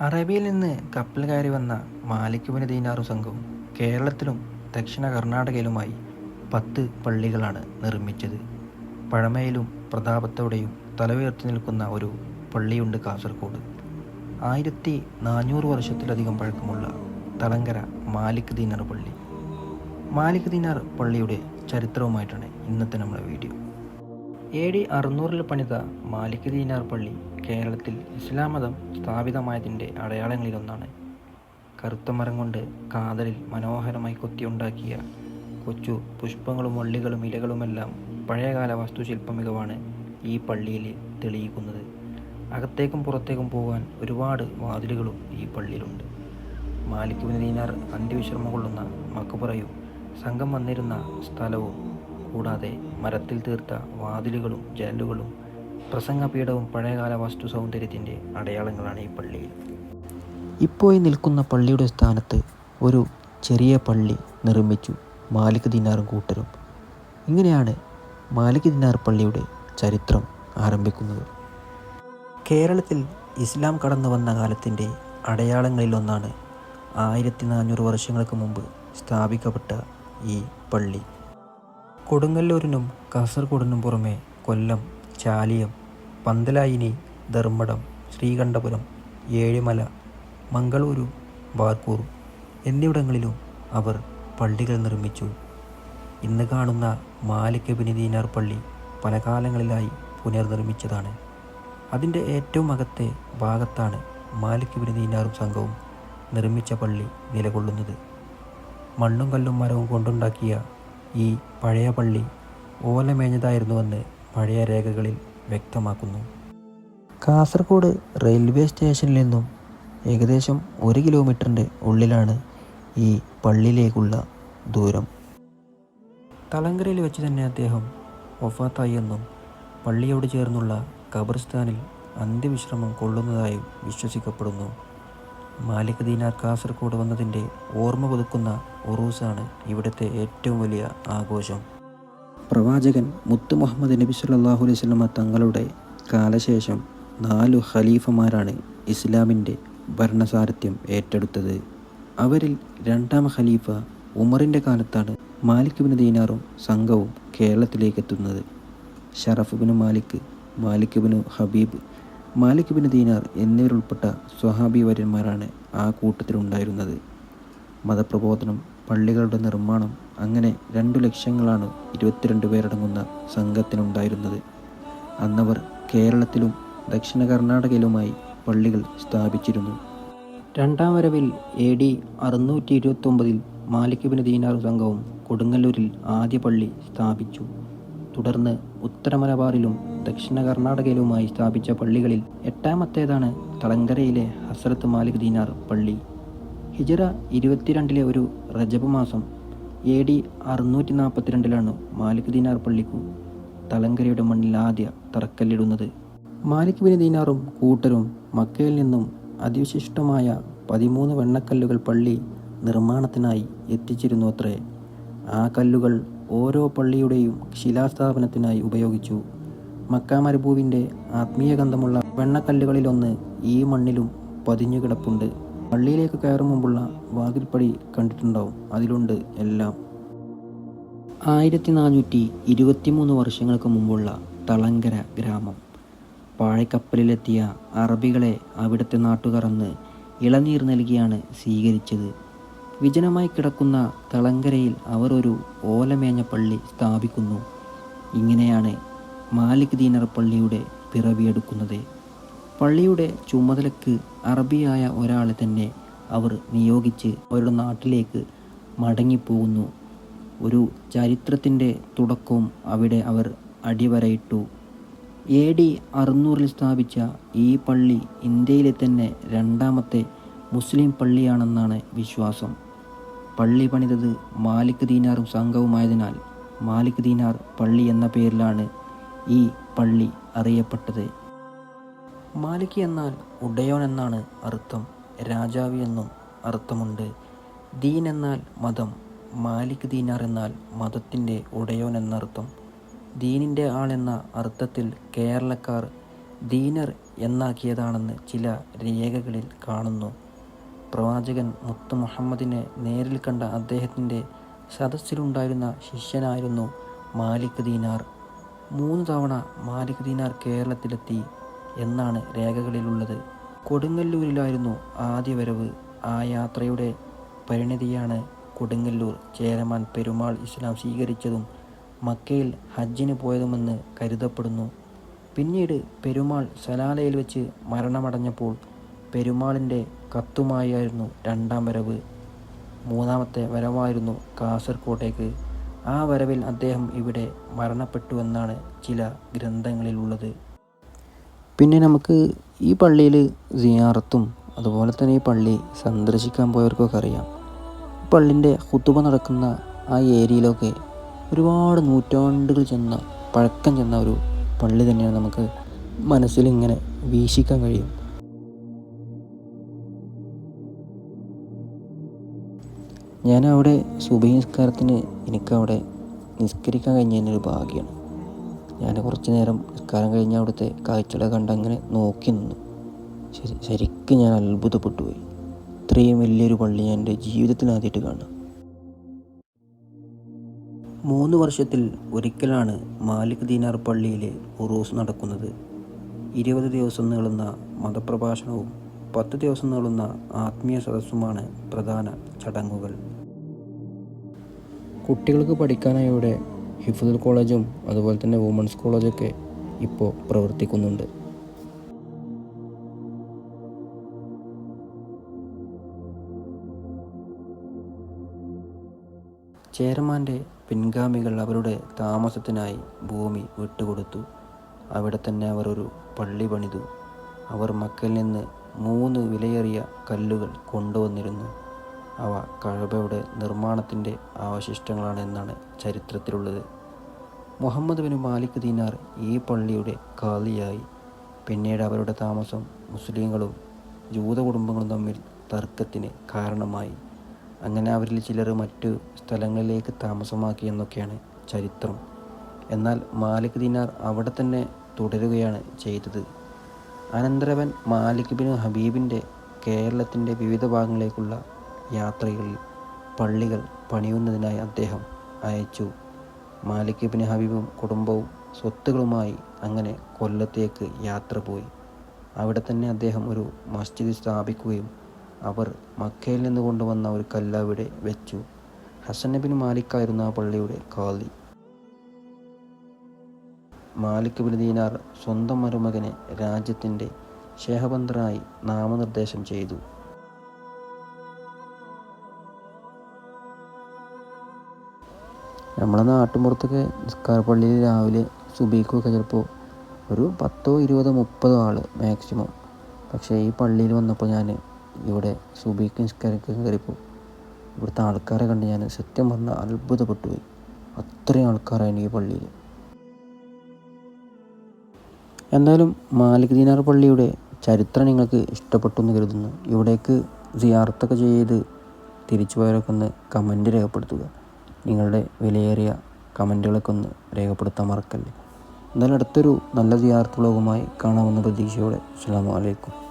അറേബ്യയിൽ നിന്ന് കപ്പൽ കയറി വന്ന മാലിക് ബിൻ ദീനാറും സംഘവും കേരളത്തിലും ദക്ഷിണ കർണാടകയിലുമായി പത്ത് പള്ളികളാണ് നിർമ്മിച്ചത്. പഴമയിലും പ്രതാപത്തോടെയും തലവുയർത്തി നിൽക്കുന്ന ഒരു പള്ളിയുണ്ട് കാസർഗോഡ് ആയിരത്തി നാനൂറ് വർഷത്തിലധികം പഴക്കമുള്ള തളങ്കര മാലിക് ദീനാർ പള്ളി. മാലിക് ദീനാർ പള്ളിയുടെ ചരിത്രവുമായിട്ടാണ് ഇന്നത്തെ നമ്മുടെ വീഡിയോ. എ ഡി അറുന്നൂറിൽ പണിത മാലിക് ദീനാർ പള്ളി കേരളത്തിൽ ഇസ്ലാം മതം സ്ഥാപിതമായതിന്റെ അടയാളങ്ങളിലൊന്നാണ്. കറുത്ത മരം കൊണ്ട് കാതലിൽ മനോഹരമായി കൊത്തിയുണ്ടാക്കിയ കൊച്ചു പുഷ്പങ്ങളും വള്ളികളും ഇലകളുമെല്ലാം പഴയകാല വാസ്തുശില്പ മികവാണ് ഈ പള്ളിയിൽ തെളിയിക്കുന്നത്. അകത്തേക്കും പുറത്തേക്കും പോകാൻ ഒരുപാട് വാതിലുകളും ഈ പള്ളിയിലുണ്ട്. മാലിക് ദീനാർ അന്ത്യവിശ്രമം കൊള്ളുന്ന മക്കുപുറയും സംഘം വന്നിരുന്ന സ്ഥലവും കൂടാതെ മരത്തിൽ തീർത്ത വാതിലുകളും ജനലുകളും പ്രസംഗപീഠവും പഴയകാല വാസ്തു സൗന്ദര്യത്തിന്റെ അടയാളങ്ങളാണ് ഈ പള്ളിയിൽ. ഇപ്പോൾ നിൽക്കുന്ന പള്ളിയുടെ സ്ഥാനത്ത് ഒരു ചെറിയ പള്ളി നിർമ്മിച്ചു മാലിക് ദിനാറും കൂട്ടരും. ഇങ്ങനെയാണ് മാലിക് ദിനാർ പള്ളിയുടെ ചരിത്രം ആരംഭിക്കുന്നത്. കേരളത്തിൽ ഇസ്ലാം കടന്നു വന്ന കാലത്തിന്റെ അടയാളങ്ങളിലൊന്നാണ് ആയിരത്തി നാനൂറ് വർഷങ്ങൾക്ക് മുമ്പ് സ്ഥാപിക്കപ്പെട്ട ഈ പള്ളി. കൊടുങ്ങല്ലൂരിനും കാസർഗോഡിനും പുറമെ കൊല്ലം ചാലിയം പന്തലായിനി ധർമ്മടം ശ്രീകണ്ഠപുരം ഏഴിമല മംഗളൂരു ബാർപൂർ എന്നിവിടങ്ങളിലും അവർ പള്ളികൾ നിർമ്മിച്ചു. ഇന്ന് കാണുന്ന മാലിക് ബിൻ ദീനാർ പള്ളി പല കാലങ്ങളിലായി പുനർനിർമ്മിച്ചതാണ്. അതിന്റെ ഏറ്റവും അകത്തെ ഭാഗത്താണ് മാലിക് ബിൻ ദീനാറും സംഘവും നിർമ്മിച്ച പള്ളി നിലകൊള്ളുന്നത്. മണ്ണും കല്ലും മരവും കൊണ്ടുണ്ടാക്കിയ ഈ പഴയ പള്ളി ഓലമേഞ്ഞതായിരുന്നുവെന്ന് പഴയ രേഖകളിൽ വ്യക്തമാക്കുന്നു. കാസർഗോഡ് റെയിൽവേ സ്റ്റേഷനിൽ നിന്നും ഏകദേശം ഒരു കിലോമീറ്ററിന്റെ ഉള്ളിലാണ് ഈ പള്ളിയിലേക്കുള്ള ദൂരം. തലങ്കരയിൽ വെച്ച് തന്നെ അദ്ദേഹം ഒഫാത്തായി എന്നും പള്ളിയോട് ചേർന്നുള്ള ഖബർസ്ഥാനിൽ അന്ത്യവിശ്രമം കൊള്ളുന്നതായും വിശ്വസിക്കപ്പെടുന്നു. മാലിക് ദീനാർ കാസർഗോഡ് വന്നതിന്റെ ഓർമ്മ പുതുക്കുന്ന ഉറൂസാണ് ഇവിടുത്തെ ഏറ്റവും വലിയ ആഘോഷം. പ്രവാചകൻ മുത്തു മുഹമ്മദ് നബി സല്ലല്ലാഹു അലൈഹി സ്വലമ തങ്ങളുടെ കാലശേഷം നാലു ഖലീഫമാരാണ് ഇസ്ലാമിന്റെ ഭരണസാരഥ്യം ഏറ്റെടുത്തത്. അവരിൽ രണ്ടാം ഖലീഫ ഉമറിന്റെ കാലത്താണ് മാലിക് ബിൻ ദീനാറും സംഘവും കേരളത്തിലേക്ക് എത്തുന്നത്. Sharaf bin Malik Malik bin Habib Malik bin Dinar എന്നിവരുൾപ്പെട്ട സ്വഹാബി വര്യന്മാരാണ് ആ കൂട്ടത്തിലുണ്ടായിരുന്നത്. മതപ്രബോധനം പള്ളികളുടെ നിർമ്മാണം അങ്ങനെ രണ്ടു ലക്ഷങ്ങളാണ് ഇരുപത്തിരണ്ട് പേരടങ്ങുന്ന സംഘത്തിനുണ്ടായിരുന്നത്. അന്നവർ കേരളത്തിലും ദക്ഷിണ കർണാടകയിലുമായി പള്ളികൾ സ്ഥാപിച്ചിരുന്നു. രണ്ടാം വരവിൽ എ ഡി അറുന്നൂറ്റി ഇരുപത്തൊമ്പതിൽ മാലിക് ബിൻ ദീനാർ സംഘവും കൊടുങ്ങല്ലൂരിൽ ആദ്യ പള്ളി സ്ഥാപിച്ചു. തുടർന്ന് ഉത്തര മലബാറിലും ദക്ഷിണ കർണാടകയിലുമായി സ്ഥാപിച്ച പള്ളികളിൽ എട്ടാമത്തേതാണ് തളങ്കരയിലെ ഹസ്രത്ത് മാലിക് ദീനാർ പള്ളി. ഹിജറ ഇരുപത്തിരണ്ടിലെ ഒരു റജബ് മാസം എ ഡി അറുന്നൂറ്റി നാൽപ്പത്തിരണ്ടിലാണ് മാലിക് ദീനാർ പള്ളിക്കു തലങ്കരയുടെ മണ്ണിൽ ആദ്യ തറക്കല്ലിടുന്നത്. മാലിക് ബിൻ ദീനാറും കൂട്ടരും മക്കയിൽ നിന്നും അതിവിശിഷ്ടമായ പതിമൂന്ന് വെണ്ണക്കല്ലുകൾ പള്ളി നിർമ്മാണത്തിനായി എത്തിച്ചിരുന്നു അത്രേ. ആ കല്ലുകൾ ഓരോ പള്ളിയുടെയും ശിലാസ്ഥാപനത്തിനായി ഉപയോഗിച്ചു. മക്ക മരുഭൂവിന്റെ ആത്മീയ ഗന്ധമുള്ള വെണ്ണക്കല്ലുകളിലൊന്ന് ഈ മണ്ണിലും പതിഞ്ഞു കിടപ്പുണ്ട് പള്ളിയിലേക്ക് കയറും മുമ്പുള്ള വാതിൽപ്പടി കണ്ടിട്ടുണ്ടാവും. അതിലുണ്ട് എല്ലാം. ആയിരത്തി നാനൂറ്റി ഇരുപത്തിമൂന്ന് വർഷങ്ങൾക്ക് മുമ്പുള്ള തളങ്കര ഗ്രാമം. പാഴക്കപ്പലിലെത്തിയ അറബികളെ അവിടുത്തെ നാട്ടുകാർ അന്ന് ഇളനീർ നൽകിയാണ് സ്വീകരിച്ചത്. വിജനമായി കിടക്കുന്ന തളങ്കരയിൽ അവർ ഒരു ഓലമേഞ്ഞ പള്ളി സ്ഥാപിക്കുന്നു. ഇങ്ങനെയാണ് മാലിക് ദീനർ പള്ളിയുടെ പിറവിയെടുക്കുന്നത്. പള്ളിയുടെ ചുമതലക്ക് അറബിയായ ഒരാളെ തന്നെ അവർ നിയോഗിച്ച് അവരുടെ നാട്ടിലേക്ക് മടങ്ങിപ്പോകുന്നു. ഒരു ചരിത്രത്തിന്റെ തുടക്കവും അവിടെ അവർ അടിവരയിട്ടു. എ ഡി അറുന്നൂറിൽ സ്ഥാപിച്ച ഈ പള്ളി ഇന്ത്യയിലെ തന്നെ രണ്ടാമത്തെ മുസ്ലിം പള്ളിയാണെന്നാണ് വിശ്വാസം. പള്ളി പണിതത് മാലിക് ദീനാറും സംഘവുമായതിനാൽ മാലിക് ദീനാർ പള്ളി എന്ന പേരിലാണ് ഈ പള്ളി അറിയപ്പെട്ടത്. മാലിക് എന്നാൽ ഉടയോൻ എന്നാണ് അർത്ഥം. രാജാവ് എന്നും അർത്ഥമുണ്ട്. ദീൻ എന്നാൽ മതം. മാലിക് ദീനാർ എന്നാൽ മതത്തിന്റെ ഉടയോൻ എന്നർത്ഥം. ദീനിന്റെ എന്ന അർത്ഥത്തിൽ കേരളക്കാർ ദീനർ എന്നാക്കിയതാണെന്ന് ചില രേഖകളിൽ കാണുന്നു. പ്രവാചകൻ മുത്തു മുഹമ്മദിനെ നേരിൽ കണ്ട അദ്ദേഹത്തിന്റെ സദസ്സിലുണ്ടായിരുന്ന ശിഷ്യനായിരുന്നു മാലിക് ദീനാർ. മൂന്ന് തവണ മാലിക് ദീനാർ കേരളത്തിലെത്തി എന്നാണ് രേഖകളിലുള്ളത്. കൊടുങ്ങല്ലൂരിലായിരുന്നു ആദ്യ വരവ്. ആ യാത്രയുടെ പരിണിതിയാണ് കൊടുങ്ങല്ലൂർ ചേരമാൻ പെരുമാൾ ഇസ്ലാം സ്വീകരിച്ചതും മക്കയിൽ ഹജ്ജിന് പോയതുമെന്ന് കരുതപ്പെടുന്നു. പിന്നീട് പെരുമാൾ സലാലയിൽ വെച്ച് മരണമടഞ്ഞപ്പോൾ പെരുമാളിന്റെ കത്തുമായിരുന്നു രണ്ടാം വരവ്. മൂന്നാമത്തെ വരവായിരുന്നു കാസർകോട്ടേക്ക്. ആ വരവിൽ അദ്ദേഹം ഇവിടെ മരണപ്പെട്ടുവെന്നാണ് ചില ഗ്രന്ഥങ്ങളിലുള്ളത്. പിന്നെ നമുക്ക് ഈ പള്ളിയിൽ സിയാറത്തും അതുപോലെ തന്നെ ഈ പള്ളി സന്ദർശിക്കാൻ പോയവർക്കൊക്കെ അറിയാം. പള്ളിന്റെ കുത്തുബ നടക്കുന്ന ആ ഏരിയയിലൊക്കെ ഒരുപാട് നൂറ്റാണ്ടുകൾ ചെന്ന പഴക്കം ചെന്ന ഒരു പള്ളി തന്നെയാണ് നമുക്ക് മനസ്സിലിങ്ങനെ വീക്ഷിക്കാൻ കഴിയും. ഞാൻ അവിടെ എനിക്കവിടെ നിസ്കരിക്കാൻ കഴിഞ്ഞതിനൊരു ഭാഗ്യമാണ് ഞാൻ കുറച്ച് നേരം നിസ്കാരം കഴിഞ്ഞ് അവിടുത്തെ കാഴ്ചകളെ കണ്ടങ്ങനെ നോക്കി നിന്നു. ശരി ശരിക്കും ഞാൻ അത്ഭുതപ്പെട്ടു പോയി ഇത്രയും വലിയൊരു പള്ളി ഞാൻ എന്റെ ജീവിതത്തിനാദ്യമായിട്ട് കാണുക. മൂന്ന് വർഷത്തിൽ ഒരിക്കലാണ് മാലിക് ദീനാർ പള്ളിയിലെ ഉറൂസ് നടക്കുന്നത്. ഇരുപത് ദിവസം നീളുന്ന മതപ്രഭാഷണവും പത്ത് ദിവസം നീളുന്ന ആത്മീയ സദസ്സുമാണ് പ്രധാന ചടങ്ങുകൾ. കുട്ടികൾക്ക് പഠിക്കാനായി ഇവിടെ ഹിഫുദുൽ കോളേജും അതുപോലെ തന്നെ വുമൺസ് കോളേജൊക്കെ ഇപ്പോൾ പ്രവർത്തിക്കുന്നുണ്ട്. ചേരമാന്റെ പിൻഗാമികൾ അവരുടെ താമസത്തിനായി ഭൂമി വിട്ടുകൊടുത്തു. അവിടെ തന്നെ അവർ ഒരു പള്ളി പണിതു. അവർ മക്കയിൽ നിന്ന് മൂന്ന് വിലയേറിയ കല്ലുകൾ കൊണ്ടുവന്നിരുന്നു. അവ കഴബയുടെ നിർമ്മാണത്തിന്റെ അവശിഷ്ടങ്ങളാണ് എന്നാണ് ചരിത്രത്തിലുള്ളത്. മുഹമ്മദ് ബിൻ മാലിക് ദീനാർ ഈ പള്ളിയുടെ കാലിയായി പിന്നീട് അവരുടെ താമസം മുസ്ലിങ്ങളും ജൂത കുടുംബങ്ങളും തമ്മിൽ തർക്കത്തിന് കാരണമായി. അങ്ങനെ അവരിൽ ചിലർ മറ്റു സ്ഥലങ്ങളിലേക്ക് താമസമാക്കി എന്നൊക്കെയാണ് ചരിത്രം. എന്നാൽ മാലിക് ദീനാർ അവിടെ തന്നെ തുടരുകയാണ് ചെയ്തത്. അനന്തരവൻ മാലിക് ബിൻ ഹബീബിന്റെ കേരളത്തിന്റെ വിവിധ ഭാഗങ്ങളിലേക്കുള്ള യാത്രകളിൽ പള്ളികൾ പണിയുന്നതിനായി അദ്ദേഹം അയച്ചു. മാലിക് ബിൻ ഹബീബും കുടുംബവും സ്വത്തുകളുമായി അങ്ങനെ കൊല്ലത്തേക്ക് യാത്ര പോയി. അവിടെ തന്നെ അദ്ദേഹം ഒരു മസ്ജിദ് സ്ഥാപിക്കുകയും അവർ മക്കയിൽ നിന്ന് കൊണ്ടുവന്ന ഒരു കല്ലവിടെ വെച്ചു. ഹസൻ ബിൻ മാലിക്കായിരുന്നു ആ പള്ളിയുടെ കാലി മാലിക് ബിൻ ദീനാർ സ്വന്തം മരുമകനെ രാജ്യത്തിന്റെ ശേഹബന്ധറായി നാമനിർദ്ദേശം ചെയ്തു. നമ്മളെ നാട്ടുമ്പുറത്തൊക്കെ നിസ്കാര പള്ളിയിൽ രാവിലെ സുബീക്കൊക്കെ ചിലപ്പോൾ ഒരു പത്തോ ഇരുപതോ മുപ്പതോ ആൾ മാക്സിമം പക്ഷേ ഈ പള്ളിയിൽ വന്നപ്പോൾ ഞാൻ ഇവിടെ സുബീക്ക് നിസ്കാരമൊക്കെ കയറിയപ്പോൾ ഇവിടുത്തെ ആൾക്കാരെ കണ്ട് ഞാൻ സത്യം പറഞ്ഞാൽ അത്ഭുതപ്പെട്ടു പോയി അത്രയും ആൾക്കാരായിരുന്നു ഈ പള്ളിയിൽ എന്തായാലും മാലിക് ദീനാർ പള്ളിയുടെ ചരിത്രം നിങ്ങൾക്ക് ഇഷ്ടപ്പെട്ടു എന്ന് കരുതുന്നു. ഇവിടേക്ക് സിയാർത്തൊക്കെ ചെയ്ത് തിരിച്ചു പോയവരൊക്കെ ഒന്ന് കമന്റ് രേഖപ്പെടുത്തുക. നിങ്ങളുടെ വിലയേറിയ കമന്റുകളൊക്കെ ഒന്ന് രേഖപ്പെടുത്താൻ മറക്കല്ലേ. എന്തായാലും അടുത്തൊരു നല്ല ജിയാർത്ത് വ്ളോഗുമായി കാണാമെന്ന പ്രതീക്ഷയോടെ. അസ്സാം വലൈക്കും